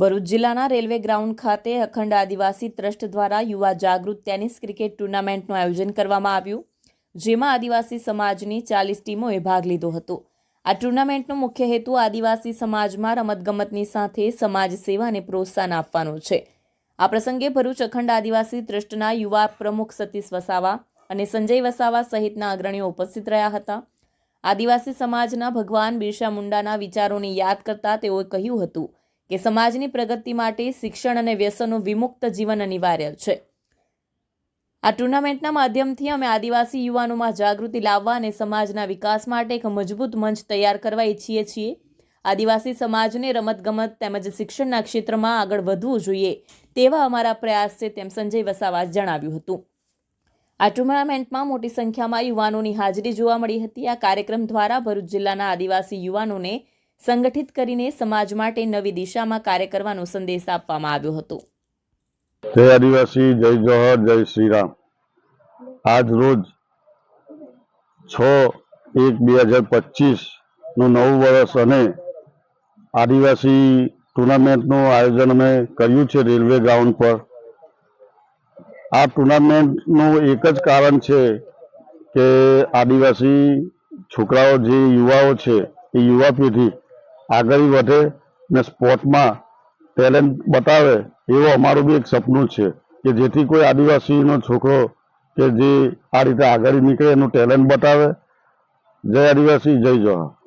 ભરૂચ જિલ્લાના railway ground ખાતે અખંડ આદિવાસી ટ્રસ્ટ દ્વારા યુવા જાગૃત ટેનિસ ક્રિકેટ ટુર્નામેન્ટનું આયોજન કરવામાં આવ્યું, જેમાં આદિવાસી સમાજની ચાલીસ ટીમોએ ભાગ લીધો હતો. આ ટુર્નામેન્ટનો મુખ્ય હેતુ આદિવાસી સમાજમાં રમતગમતની સાથે સમાજ સેવાને પ્રોત્સાહન આપવાનો છે. આ પ્રસંગે ભરૂચ અખંડ આદિવાસી ટ્રસ્ટના યુવા પ્રમુખ સતીશ વસાવા અને સંજય વસાવા સહિતના અગ્રણીઓ ઉપસ્થિત રહ્યા હતા. આદિવાસી સમાજના ભગવાન બિરસા મુંડાના વિચારોને યાદ કરતા તેઓએ કહ્યું હતું કે સમાજની પ્રગતિ માટે શિક્ષણ અને વ્યસનો વિમુક્ત જીવન અનિવાર્ય છે. આ ટુર્નામેન્ટના માધ્યમથી અમે આદિવાસી યુવાનોમાં જાગૃતિ લાવવા અને સમાજના વિકાસ માટે એક મજબૂત મંચ તૈયાર કરવા ઈચ્છીએ છીએ. આદિવાસી સમાજને રમતગમત તેમજ શિક્ષણના ક્ષેત્રમાં આગળ વધવું જોઈએ તેવા અમારા પ્રયાસ છે તેમ સંજય વસાવા જણાવ્યું હતું. આ ટુર્નામેન્ટમાં મોટી સંખ્યામાં યુવાનોની હાજરી જોવા મળી હતી. આ કાર્યક્રમ દ્વારા ભરૂચ જિલ્લાના આદિવાસી યુવાનોને સંગઠિત કરીને સમાજ માટે નવી દિશામાં કાર્ય કરવાનો સંદેશ આપવામાં આવ્યો હતો. જય આદિવાસી જય જોહર, જય શ્રી રામ આજ રોજ છ એક બે હજાર પચીસનું નવું વર્ષ અને આદિવાસી ટુર્નામેન્ટનું આયોજન અમે કર્યું છે રેલવે ગ્રાઉન્ડ પર. આ ટુર્નામેન્ટનું એક જ કારણ છે કે આદિવાસી છોકરાઓ, જે યુવાઓ છે, એ યુવા પેઢી આગળ વધે ને સ્પોર્ટમાં ટેલેન્ટ બતાવે, એવું અમારું બી એક સપનું છે કે જેથી કોઈ આદિવાસીનો છોકરો કે જે આ રીતે આગળ નીકળે એનું ટેલેન્ટ બતાવે. જય આદિવાસી, જય જોહર